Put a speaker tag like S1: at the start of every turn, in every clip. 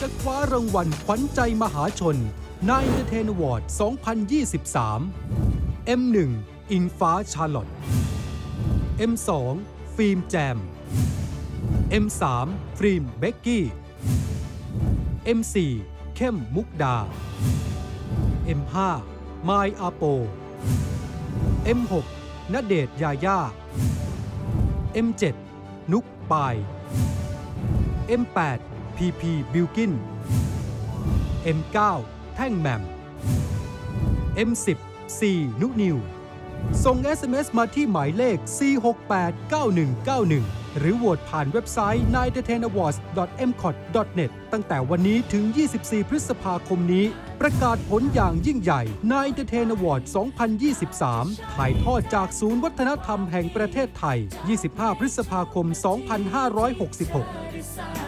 S1: จะคว้ารางวัลขวัญใจมหาชนนาย Entertain Award 2023 M1 อิงฟ้าชาร์ลอต M2 ฟิล์มแจม M3 ฟิล์มเบกกี้ M4 เข้มมุกดา M5 ไมายอาโป M6 ณเดชน์ยาย่า M7 นุกปาย M8 พีพีบิลกิน M9 แท่งแมม M10 C นุนิว ส่ง SMS มาที่หมายเลข 4689191 หรือโหวตผ่านเว็บไซต์ n i g h t e n a w a r d s m c o t n e t ตั้งแต่วันนี้ถึง 24 พฤษภาคมนี้ ประกาศผลอย่างยิ่งใหญ่ n i g h t e n a w a r d 2023 ถ่ายทอดจากศูนย์วัฒนธรรมแห่งประเทศไทย 25 พฤษภาคม 2566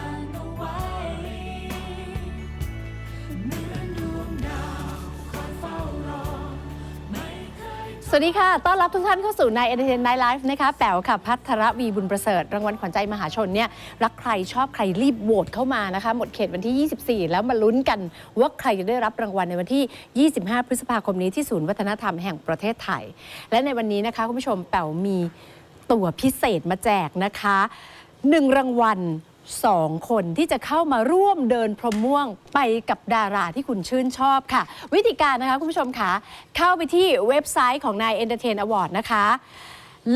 S2: สวัสดีค่ะ ต้อนรับทุกท่านเข้าสู่ใน Entertain Night Live นะคะ แป๋วค่ะ พัทรวีบุญประเสริฐ รางวัลขวัญใจมหาชนเนี่ย รักใครชอบใครรีบโหวตเข้ามานะคะ หมดเขตวันที่ 24 แล้วมาลุ้นกันว่าใครจะได้รับรางวัลในวันที่ 25 พฤษภาคมนี้ที่ศูนย์วัฒนธรรมแห่งประเทศไทย และในวันนี้นะคะคุณผู้ชมแป๋วมีตั๋วพิเศษมาแจกนะคะหนึ่งรางวัล สองคนที่จะเข้ามาร่วมเดินพรมม่วงไปกับดาราที่คุณชื่นชอบค่ะ วิธีการนะคะคุณผู้ชมคะเข้าไปที่เว็บไซต์ของนาย Entertain Award นะคะ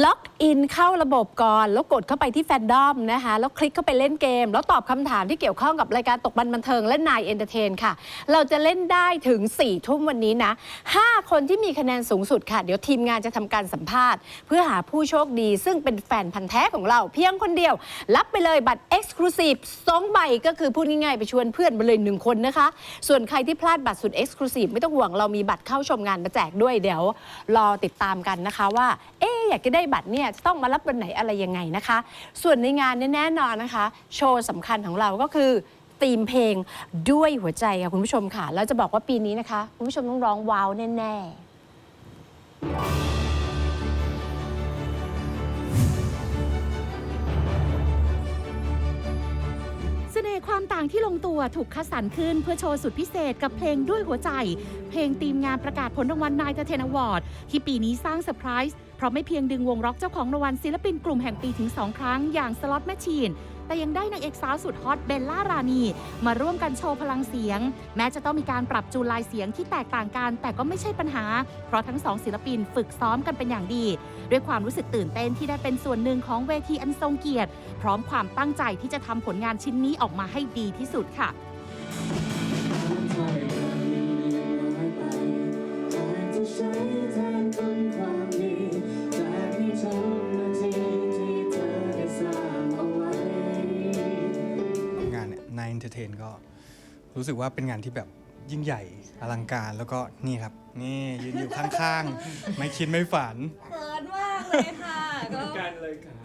S2: ล็อกอินเข้าระบบก่อน แล้วกดเข้าไปที่แฟนดอมนะคะ แล้วคลิกเข้าไปเล่นเกม แล้วตอบคำถามที่เกี่ยวข้องกับรายการตกบันบันเทิงและนายเอนเตอร์เทนค่ะ เราจะเล่นได้ถึง4ทุ่มวันนี้นะ 5 คนที่มีคะแนนสูงสุดค่ะ เดี๋ยวทีมงานจะทำการสัมภาษณ์ เพื่อหาผู้โชคดี ซึ่งเป็นแฟนพันธ์แท้ของเราเพียงคนเดียว รับไปเลยบัตร Exclusive 2ใบก็คือพูดง่ายๆ ไปชวนเพื่อนมาเลยหนึ่งคนนะคะ ส่วนใครที่พลาดบัตรสุด Exclusive ไม่ต้องห่วงเรามีบัตรเข้าชมงานมาแจกด้วยเดี๋ยว รอติดตามกันนะคะว่าเอ๊ะอยากจะได้บัตรเนี่ยจะต้องมารับวันไหนอะไรยังไงนะคะ ส่วนในงานเนี่ยแน่นอนนะคะ โชว์สำคัญของเราก็คือธีมเพลงด้วยหัวใจค่ะคุณผู้ชมค่ะ แล้วจะบอกว่าปีนี้นะคะ คุณผู้ชมต้องร้องว้าวแน่ ๆ
S3: ความต่างที่ลงตัวถูกคัดสรรขึ้นเพื่อโชว์สุดพิเศษกับเพลงด้วยหัวใจ เพลงทีมงานประกาศผลรางวัลนายเทนอวอร์ดที่ปีนี้สร้างเซอร์ไพรส์เพราะไม่เพียงดึงวงร็อกเจ้าของรางวัลศิลปินกลุ่มแห่งปีถึง 2 ครั้งอย่างสล็อตแมชชีน แต่ยังได้นางเอกสาวสุดฮอตเบลล่ารานีมาร่วมกันโชว์พลังเสียง แม้จะต้องมีการปรับจูนลายเสียงที่แตกต่างกัน แต่ก็ไม่ใช่ปัญหา เพราะทั้งสองศิลปินฝึกซ้อมกันเป็นอย่างดี ด้วยความรู้สึกตื่นเต้นที่ได้เป็นส่วนหนึ่งของเวทีอันทรงเกียรติ พร้อมความตั้งใจที่จะทำผลงานชิ้นนี้ออกมาให้ดีที่สุดค่ะ
S4: นายเอนเตอร์เทนก็รู้สึกว่าเป็นงานที่แบบยิ่งใหญ่อลังการแล้วก็นี่ครับ นี่ยืนอยู่ข้างๆ ไม่คิดไม่ฝัน
S5: เขินมากเลยค่ะก็
S4: กันเลยครับ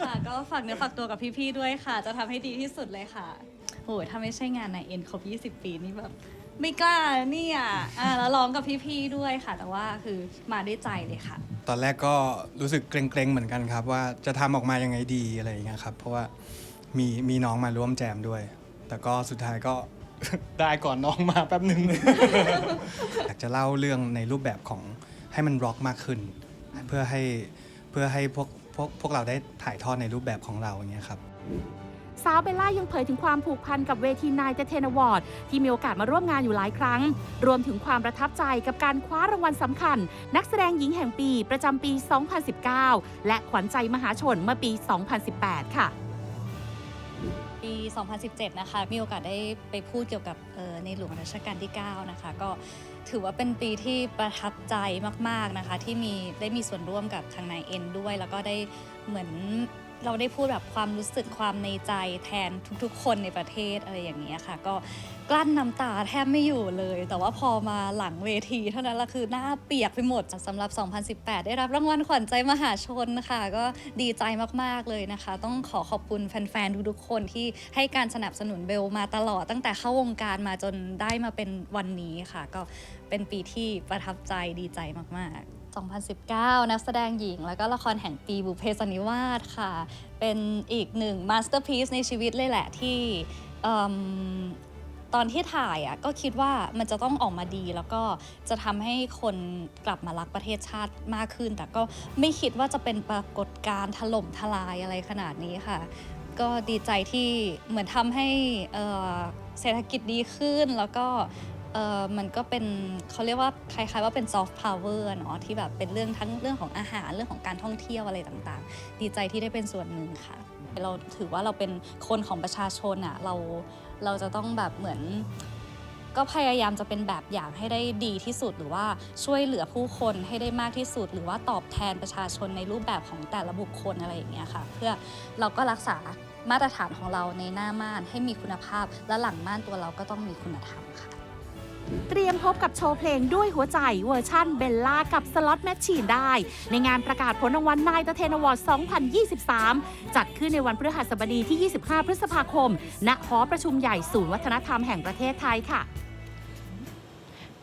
S5: ค่ะก็ฝากเนื้อฝากตัวกับพี่ๆด้วยค่ะ จะทำให้ดีที่สุดเลยค่ะโอ้ยถ้าไม่ใช่งานในเอ็นครบ 20 ปีนี่แบบไม่กล้าเนี่ยอ่าแล้วร้องกับพี่ๆด้วยค่ะ แต่ว่าคือมาด้วยใจเลยค่ะ
S4: ตอนแรกก็รู้สึกเกรงๆเหมือนกันครับ ว่าจะทำออกมายังไงดีอะไรอย่างเงี้ยครับ เพราะว่า มีมีน้องมาร่วมแจมด้วย แต่ก็สุดท้ายก็ ได้ก่อนน้องมาแป๊บหนึ่ง อยากจะเล่าเรื่องในรูปแบบของให้มันร็อกมากขึ้น เพื่อให้เพื่อให้พวกพวกพวกเราได้ถ่ายทอดในรูปแบบของเราอย่างเงี้ยครับ
S3: สาวเบลล่ายังเผยถึงความผูกพันกับเวทีนายเจเทนอวอร์ดที่มีโอกาสมาร่วมงานอยู่หลายครั้ง รวมถึงความประทับใจกับการคว้ารางวัลสำคัญ นักแสดงหญิงแห่งปีประจำปี 2019 และขวัญใจมหาชนเมื่อปี 2018 ค่ะ
S5: ปี 2017 นะคะ มีโอกาสได้ไปพูดเกี่ยวกับในหลวงรัชกาลที่ 9 นะคะ ก็ถือว่าเป็นปีที่ประทับใจมาก ๆ นะคะ ที่มีได้มีส่วนร่วมกับทางนายเอ็นด้วย แล้วก็ได้เหมือน เราได้พูดแบบความรู้สึกความในใจแทนทุกๆ คนในประเทศอะไรอย่างเงี้ยค่ะ ก็กลั้นน้ำตาแทบไม่อยู่เลย แต่ว่าพอมาหลังเวที เท่านั้นละคือหน้าเปียกไปหมดสำหรับ 2018 ได้รับรางวัลขวัญใจมหาชนค่ะ ก็ดีใจมากๆเลยนะคะ ต้องขอขอบคุณแฟนๆทุกๆคนที่ให้การสนับสนุนเบลมาตลอดตั้งแต่เข้าวงการมาจนได้มาเป็นวันนี้ค่ะ ก็เป็นปีที่ประทับใจดีใจมากๆ 2019 นักแสดงหญิง แล้วก็ละครแห่งปีบุเพสนิวาสค่ะ เป็นอีกหนึ่งมาสเตอร์พี e ในชีวิตเลยแหละที่ตอนที่ถ่ายอะก็คิดว่ามันจะต้องออกมาดี แล้วก็จะทำให้คนกลับมารักประเทศชาติมากขึ้น แต่ก็ไม่คิดว่าจะเป็นปรากฏการณ์ถล่มทลายอะไรขนาดนี้ค่ะ ก็ดีใจที่เหมือนทำให้เศรษฐกิจดีขึ้นแล้วก็ เอ่อมันก็เป็นเขาเรียกว่าคล้ายๆว่าเป็นซอฟต์พาวเวอร์เนาะที่แบบเป็นเรื่องทั้งเรื่องของอาหารเรื่องของการท่องเที่ยวอะไรต่างๆ ดีใจที่ได้เป็นส่วนหนึ่งค่ะ เราถือว่าเราเป็นคนของประชาชนอะเราเราจะต้องแบบเหมือน ก็พยายามจะเป็นแบบอย่างให้ได้ดีที่สุดหรือว่าช่วยเหลือผู้คนให้ได้มากที่สุด หรือว่าตอบแทนประชาชนในรูปแบบของแต่ละบุคคลอะไรอย่างเงี้ยค่ะ เพื่อเราก็รักษามาตรฐานของเราในหน้าม่านให้มีคุณภาพ และหลังม่านตัวเราก็ต้องมีคุณธรรมค่ะ
S3: เตรียมพบกับโชว์เพลงด้วยหัวใจเวอร์ชั่นเบลล่ากับสล็อตแมชชีนได้ ในงานประกาศผลรางวัลนายตเทนอวอร์ด2023 จัดขึ้นในวันพฤหัสบดีที่ 25 พฤษภาคม ณ หอประชุมใหญ่ศูนย์วัฒนธรรมแห่งประเทศไทยค่ะ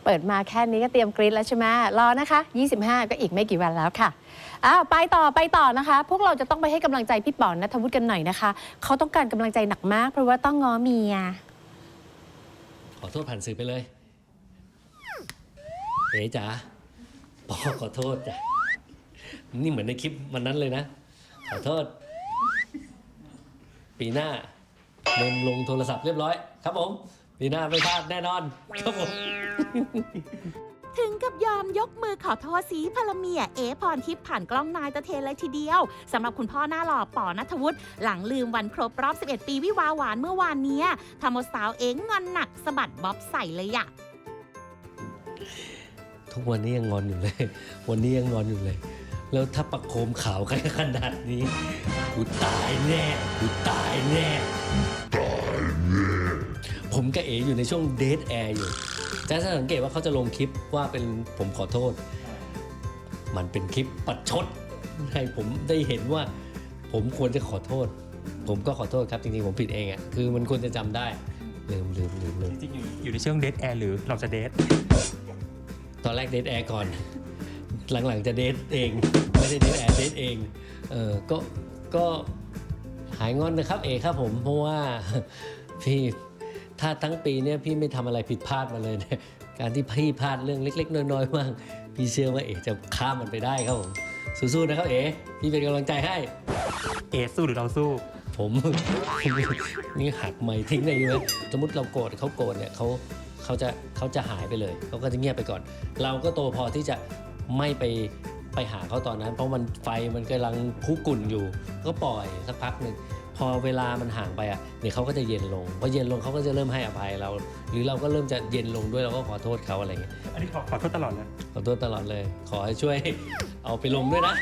S2: เปิดมาแค่นี้ก็เตรียมกรี๊ดแล้วใช่ไหมรอนะคะ 25 ก็อีกไม่กี่วันแล้วค่ะอ้าวไปต่อไปต่อนะคะ พวกเราจะต้องไปให้กำลังใจพี่ป๋อนนัทวุฒิกันหน่อยนะคะ เขาต้องการกำลังใจหนักมาก เพราะว่าต้องง้อเมีย
S6: ขอโทษผ่านสื่อไปเลย เอ๋จ๋าปอขอโทษจ้ะนี่เหมือนในคลิปวันนั้นเลยนะ ขอโทษ ปีหน้าเมมลงโทรศัพท์เรียบร้อย ครับผม ปีหน้าไม่พลาดแน่นอน ครับผม
S3: ถึงกับยอมยกมือขอโทษสีพลเมีย เอพรทิพย์ผ่านกล้องนายตะเทนเลยทีเดียวสำหรับคุณพ่อหน้าหล่อปอนัทวุฒิหลังลืมวันครบรอบ 11 ปีวิวาหวานเมื่อวานเนี้ยทำเอาสาวเองงอนหนักสะบัดบ๊อบใส่เลยอะ
S6: ทุกวันนี้ยังงอนอยู่เลย วันนี้ยังงอนอยู่เลย แล้วถ้าประโคมข่าวกันขนาดนี้ กูตายแน่กูตายแน่ผมกับเอ๋อยู่ในช่วงเดทแอร์อยู่จะสังเกตว่าเขาจะลงคลิปว่าเป็นผมขอโทษ มันเป็นคลิปประชดให้ผมได้เห็นว่า ผมควรจะขอโทษ ผมก็ขอโทษครับจริงๆผมผิดเองอะ่ะคือมันควรจะจำได้ลืมลืมลืมลืม
S7: จริงๆอยู่อยู่ในช่วงเดทแอร์หรือเราจะเดท
S6: ตอนแรกเดทแอร์ก่อน หลังๆจะเดทเอง ไม่ได้เดทแอร์เดทเองเออก็ก็หายงอนนะครับเอกครับผมเพราะว่าพี่ถ้าทั้งปีเนี่ยพี่ไม่ทำอะไรผิดพลาดมาเลยเนี่ยการที่พี่พลาดเรื่องเล็ก ๆ น้อยๆบ้างพี่เชื่อว่าเอกจะข้ามมันไปได้ครับผมสู้ๆนะครับเอพี่เป็นกำลังใจให้
S7: เอสู้หรือเราสู้
S6: ผมนี่หักไม่ทิ้งได้ไหมสมมติเราโกรธเขาโกรธเนี่ยเขา เขาจะเขาจะหายไปเลยเขาก็จะเงียบไปก่อน เราก็โตพอที่จะไม่ไปไปหาเขาตอนนั้น เพราะมันไฟมันกำลังคุกกุ่นอยู่ ก็ปล่อยสักพักหนึ่งพอเวลามันห่างไปอะเดี๋ยวเขาก็จะเย็นลงพอเย็นลงเขาก็จะเริ่มให้อภัยเรา หรือเราก็เริ่มจะเย็นลงด้วยเราก็ขอโทษเขาอะไรเงี้ย
S7: อันนี้ขอขอโทษตลอดเลย
S6: ขอโทษตลอดเลย ขอให้ช่วย เอาไปลงด้วยนะ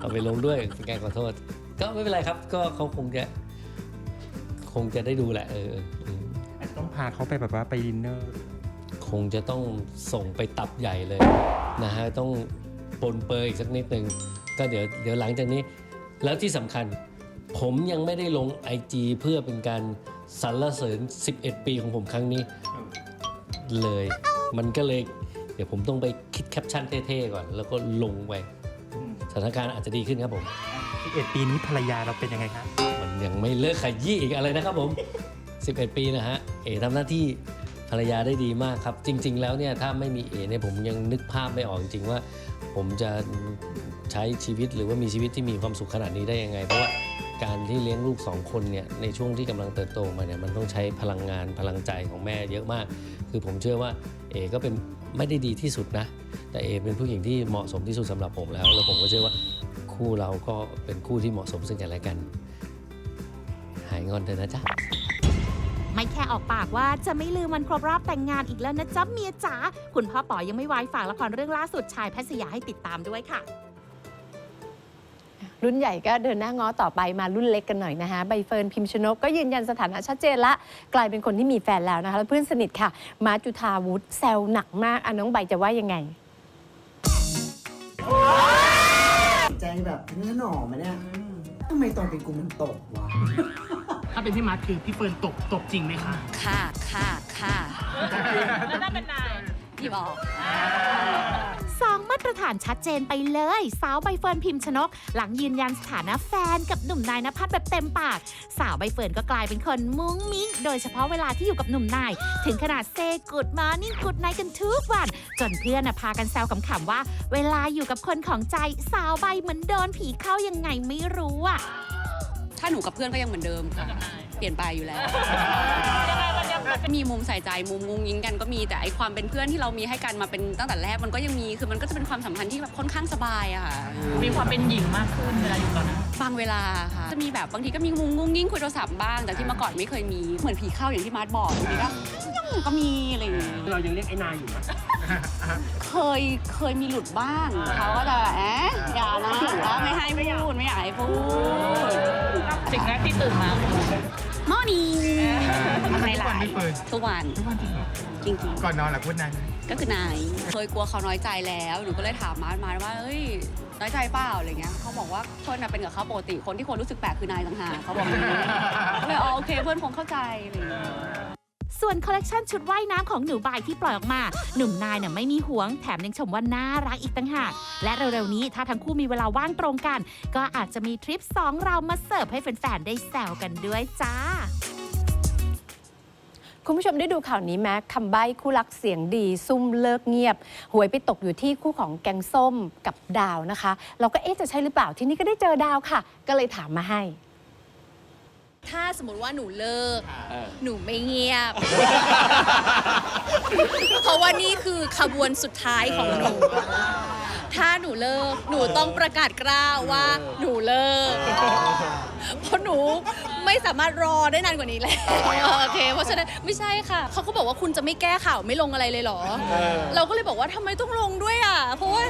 S6: เอาไปลงด้วยเป็นการขอโทษ ก็ไม่เป็นไรครับ ก็เขาคงจะ คงจะได้ดูแหละเออเออ
S7: อา จจะต้องพาเขาไปแบบว่าไปดินเนอร์
S6: คงจะต้องส่งไปตับใหญ่เลยนะฮะต้องปนเปอร์อีกสักนิดนึงก็เดี๋ยวเดี๋ยวหลังจากนี้ แล้วที่สำคัญ ผมยังไม่ได้ลง IG เพื่อเป็นการสรรเสริญ 11 ปีของผมครั้งนี้ เลย มันก็เลย เดี๋ยวผมต้องไปคิดแคปชั่นเท่ๆก่อน แล้วก็ลงไปสถานการณ์อาจจะดีขึ้นครับผม
S7: 11 ปีนี้ภรรยาเราเป็นยังไงครับ
S6: มันยังไม่เลิกขยี้อีกอะไรนะครับผม 11 ปีนะฮะ เอ๋ทำหน้าที่ภรรยาได้ดีมากครับ จริง ๆ แล้วเนี่ยถ้าไม่มีเอ๋เนี่ยผมยังนึกภาพไม่ออกจริงๆว่า ผมจะใช้ชีวิตหรือว่ามีชีวิตที่มีความสุขขนาดนี้ได้ยังไง เพราะว่าการที่เลี้ยงลูกสองคนเนี่ยในช่วงที่กำลังเติบโตมาเนี่ยมันต้องใช้พลังงานพลังใจของแม่เยอะมาก คือผมเชื่อว่าเอ๋ก็เป็นไม่ได้ดีที่สุดนะ แต่เอเป็นผู้หญิงที่เหมาะสมที่สุดสำหรับผมแล้ว แล้วผมก็เชื่อว่าคู่เราก็เป็นคู่ที่เหมาะสมซึ่งกันและกัน หายงอนเถอะนะจ๊ะ
S3: ไม่แค่ออกปากว่าจะไม่ลืมวันครบรอบแต่งงานอีกแล้วนะจ๊ะเมียจ๋าคุณพ่อป๋อยังไม่ไว้ฝากละครเรื่องล่าสุดชายแพทย์สยาให้ติดตามด้วยค่ะ
S2: รุ่นใหญ่ก็เดินหน้าง้อต่อไปมารุ่นเล็กกันหน่อยนะคะใบเฟิร์นพิมชนกก็ยืนยันสถานะชัดเจนละ กลายเป็นคนที่มีแฟนแล้วนะคะแล้วเพื่อนสนิทค่ะ มาร์คจุธาวุฒิแซวหนักมากอะน้องใบจะว่ายังไง
S8: ใจแบบเนื้อหน่อมาเนี่ยทำไมตอนเป็นกูมันตกวะ
S9: ถ้าเป็นพี่มาร์คคือพี่เฟิร์นตบตบจริงไหมคะ
S5: ค่ะค่ะค่ะแล้วถ้าเป็นนายพี่บอก
S3: สองมาตรฐานชัดเจนไปเลย สาวใบเฟิร์นพิมพ์ชนก หลังยืนยันสถานะแฟนกับหนุ่มนายนภัสแบบเต็มปาก สาวใบเฟิร์นก็กลายเป็นคนมุ้งมิ้ง โดยเฉพาะเวลาที่อยู่กับหนุ่มนาย ถึงขนาดเซกุดมานิ่งกุดไนกันทุกวัน จนเพื่อนน่ะพากันแซวขำๆว่า เวลาอยู่กับคนของใจสาวใบเหมือนโดนผีเข้ายังไงไม่รู้อะ
S10: ถ้าหนูกับเพื่อนก็ยังเหมือนเดิมค่ะ เปลี่ยนไปอยู่แล้ว มีมุมใส่ใจมุมงุงยิงกันก็มีแต่ไอความเป็นเพื่อนที่เรามีให้กันมาเป็นตั้งแต่แรกมันก็ยังมีคือมันก็จะเป็นความสัมพันธ์ที่แบบค่อนข้างสบายอะค่ะ
S9: มีความเป็นหญิงมากขึ้นเวลาอยู่กับน้า
S10: บางเวลาค่ะจะมีแบบบางทีก็มีงุงงุงยิงคุยโทรศัพท์บ้างแต่ที่เมื่อก่อนไม่เคยมีเหมือนผีเข้าอย่างที่มาร์ทบอกบางทีก็ยังก็มีอะไรอย่างเงี้ย
S9: เรายังเรียกไอ้นายอยู่นะ
S10: เคยเคยมีหลุดบ้างเขาก็จะแอะอย่านะแล้วไม่ให้พูดไม่อยากให้พูด
S9: สิ่งแรกที่ตื่นมา
S10: มอนี่ไม่
S11: ทุก
S10: ห
S11: วัน
S10: ลาย
S11: ไม่เปิด
S10: ทุกวัน
S11: ทุกวันจริงเหรอ
S10: จริงๆ
S11: ก่อนนอนหลับพูดนาน
S10: ก็คือนายเคยกลัวเขาน้อยใจแล้วหนูก็เลยถามมาร์ทมาร์ทว่าเอ้ยน้อยใจเปล่าอะไรเงี้ยเขาบอกว่าเพื่อนน่ะเป็นกับเขาปกติคนที่คนรู้สึกแปลกคือนายต่างหากเขาบอกอย่างนี้ก็เลยอ๋อโอเคเพื่อนคงเข้าใจอะไรเงี้ย
S3: ส่วนคอลเลกชันชุดว่ายน้ำของหนูบายที่ปล่อยออกมา หนุ่มนายเนี่ยไม่มีหวง แถมยังชมว่าน่ารักอีกต่างหาก และเร็วๆนี้ถ้าทั้งคู่มีเวลาว่างตรงกัน ก็อาจจะมีทริปสองเรามาเสิร์ฟให้แฟนๆได้แซวกันด้วยจ้า
S2: คุณผู้ชมได้ดูข่าวนี้ไหมคำใบ้คู่รักเสียงดี ซุ่มเลิกเงียบ หวยไปตกอยู่ที่คู่ของแกงส้มกับดาวนะคะ เราก็เอ๊ะจะใช่หรือเปล่าที่นี่ก็ได้เจอดาวค่ะ ก็เลยถามมาให้
S12: ถ้าสมมติว่าหนูเลิกหนูไม่เงียบ เพราะว่านี่คือขบวนสุดท้ายของหนู ถ้าหนูเลิก หนูต้องประกาศกล้าวว่าหนูเลิก เพราะหนูไม่สามารถรอได้นานกว่านี้แล้วโอเค เพราะฉะนั้นไม่ใช่ค่ะ เขาก็บอกว่าคุณจะไม่แก้ข่าวไม่ลงอะไรเลยเหรอ เราก็เลยบอกว่าทำไมต้องลงด้วยอะ เพราะว่า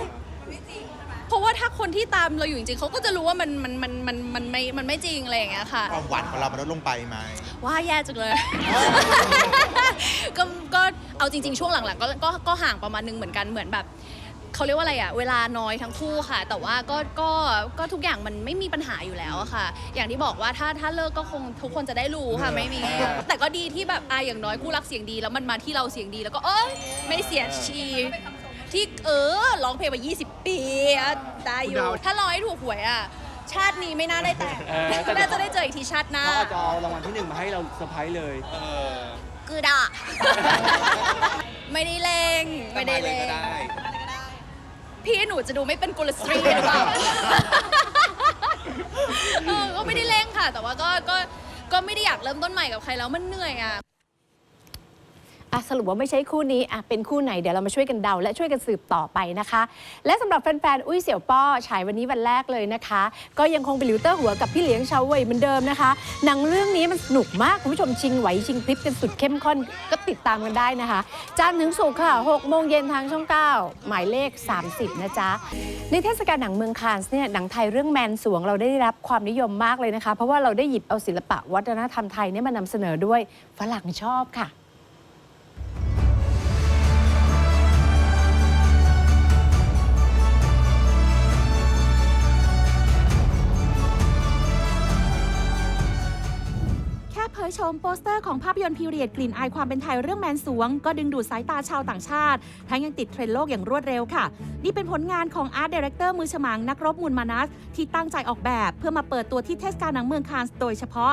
S12: เพราะว่าถ้าคนที่ตามเราอยู่จริงๆเขาก็จะรู้ว่ามันมันมันมันมันไม่มันไม่จริงอะไรอย่างเงี้ยค่ะ
S11: ความหวานของเรามันลดลงไปไหม
S12: ว่าแย่จังเลย ก็ก็เอาจริง ๆ ช่วงหลังๆก็ก็ก็ห่างประมาณนึงเหมือนกันเหมือนแบบเขาเรียกว่าอะไรอะเวลาน้อยทั้งคู่ค่ะ แต่ว่าก็ก็ก็ทุกอย่างมันไม่มีปัญหาอยู่แล้วอะค่ะ อย่างที่บอกว่าถ้าถ้าเลิกก็คงทุกคนจะได้รู้ค่ะไม่มีแต่ก็ดีที่แบบอาอย่างน้อยคู่รักเสียงดี แล้วมันมาที่เราเสียงดีแล้วก็เอ้ยไม่เสียชี ที่เออร้องเพลงมา 20 ปีอะได้อยู่ ถ้าร้อยถูกหวยอะชาตินี้ไม่น่าได้แต่งน่าจะได้เจออีกทีชาติหน้า
S13: เขาอาจจะเอารางวัลที่หนึ่งมาให้เราเซอร์ไพรส์เลย
S12: กือดะไม่ได้เลงไม่ได้เลงพี่หนูจะดูไม่เป็นกุลสตรีหรือเปล่า เออก็ไม่ได้เล่งค่ะ แต่ว่าก็ก็ก็ไม่ได้อยากเริ่มต้นใหม่กับใครแล้วมันเหนื่อยอะ
S2: อะสรุปว่าไม่ใช่คู่นี้อะเป็นคู่ไหนเดี๋ยวเรามาช่วยกันเดา และช่วยกันสืบต่อไปนะคะ และสำหรับแฟนๆอุ้ยเสี่ยวป้อฉายวันนี้วันแรกเลยนะคะ ก็ยังคงเป็นลิวเตอร์หัวกับพี่เลี้ยงชาวเว่ยเหมือนเดิมนะคะหนังเรื่องนี้มันสนุกมากคุณผู้ชมชิงไหวชิงพริบกันสุดเข้มข้นก็ติดตามกันได้นะคะจันทร์ถึงศุกร์ค่ะ6โมงเย็นทางช่อง 9 หมายเลข 30 นะจ๊ะ ในเทศกาลหนังเมืองคานส์เนี่ยหนังไทยเรื่องแมนสวงเราได้รับความนิยมมากเลยนะคะ เพราะว่าเราได้หยิบเอาศิลปะวัฒนธรรมไทยเนี่ยมานำเสนอด้วยฝรั่งชอบค่ะ
S3: ชมโปสเตอร์ของภาพยนตร์พีเรียดกลิ่นอายความเป็นไทยเรื่องแมนสวง ก็ดึงดูดสายตาชาวต่างชาติ ทั้งยังติดเทรนด์โลกอย่างรวดเร็วค่ะ นี่เป็นผลงานของอาร์ตดีเรคเตอร์มือฉมังนักรบมูลมานัสที่ตั้งใจออกแบบ เพื่อมาเปิดตัวที่เทศกาลหนังเมืองคานส์โดยเฉพาะ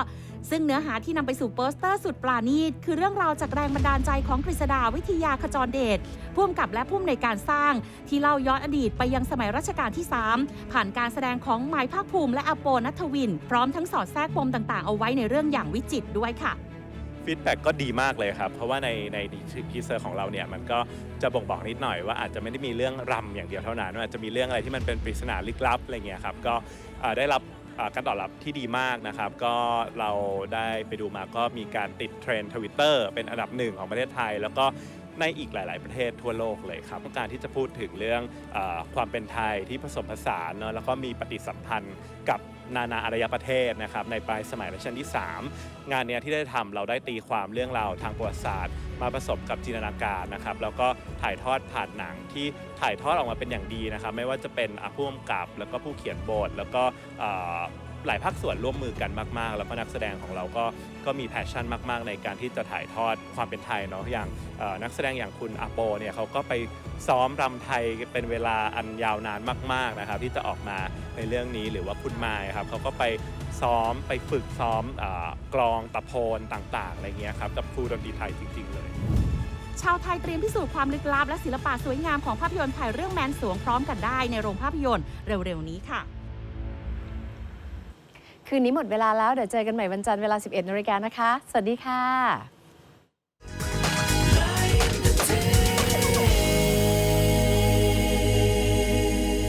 S3: ซึ่งเนื้อหาที่นำไปสู่โปสเตอร์สุดปราณีต คือเรื่องราวจากแรงบันดาลใจของกฤษดาวิทยาขจรเดชผู้กำกับและผู้อำนวยการสร้าง ที่เล่าย้อนอดีตไปยังสมัยรัชกาลที่ 3 ผ่านการแสดงของหมายภาคภูมิและอโปนัทวิน พร้อมทั้งสอดแทรกปมต่างๆ เอาไว้ในเรื่องอย่างวิจิตรด้วยค่ะ
S14: ฟีดแบ็กก็ดีมากเลยครับ เพราะว่าในในทีเซอร์ของเราเนี่ยมันก็จะบ่งบอกนิดหน่อยว่าอาจจะไม่ได้มีเรื่องรำอย่างเดียวเท่านั้นอาจจะมีเรื่องอะไรที่มันเป็นปริศนาลึกลับอะไรเงี้ยครับก็ได้รับ การตอบรับที่ดีมากนะครับ ก็เราได้ไปดูมาก็มีการติดเทรนด์ทวิตเตอร์เป็นอันดับหนึ่งของประเทศไทย แล้วก็ในอีกหลาย ๆ ประเทศทั่วโลกเลยครับต้องการที่จะพูดถึงเรื่องอความเป็นไทยที่ผสมผสานเนอะแล้วก็มีปฏิสัมพันธ์กับนานาอารยประเทศนะครับในปลายสมัยรัชกาลที่ 3 งานเนี้ยที่ได้ทำเราได้ตีความเรื่องราวทางประวัติศาสตร์ มาผสมกับจินตนาการนะครับแล้วก็ถ่ายทอดผ่านหนังที่ถ่ายทอดออกมาเป็นอย่างดีนะครับไม่ว่าจะเป็นอะผู้กำกับแล้วก็ผู้เขียนบทแล้วก็ หลายภาคส่วนร่วมมือกันมาก ๆ แล้วก็นักแสดงของเราก็ก็มีแพชชั่นมาก ๆ ในการที่จะถ่ายทอดความเป็นไทยเนาะอย่างนักแสดงอย่างคุณอาโปเนี่ยเขาก็ไปซ้อมรำไทยเป็นเวลาอันยาวนานมาก ๆ นะครับที่จะออกมาในเรื่องนี้หรือว่าคุณมายครับเขาก็ไปซ้อมไปฝึกซ้อมอกลองตะโพนต่าง ๆ อะไรเงี้ยครับกับครูดนตรีไทยจริง ๆ เลย
S3: ชาวไทยเตรียมพิสูจน์ความลึกลับและศิลปะสวยงามของภาพยนตร์ไทยเรื่องแมนสวงพร้อมกันได้ในโรงภาพยนตร์เร็วๆนี้ค่ะ
S2: คืนนี้หมดเวลาแล้วเดี๋ยวเจอกันใหม่วันจันทร์เวลา 11นาฬิกานะคะ สวัสดีค่ะ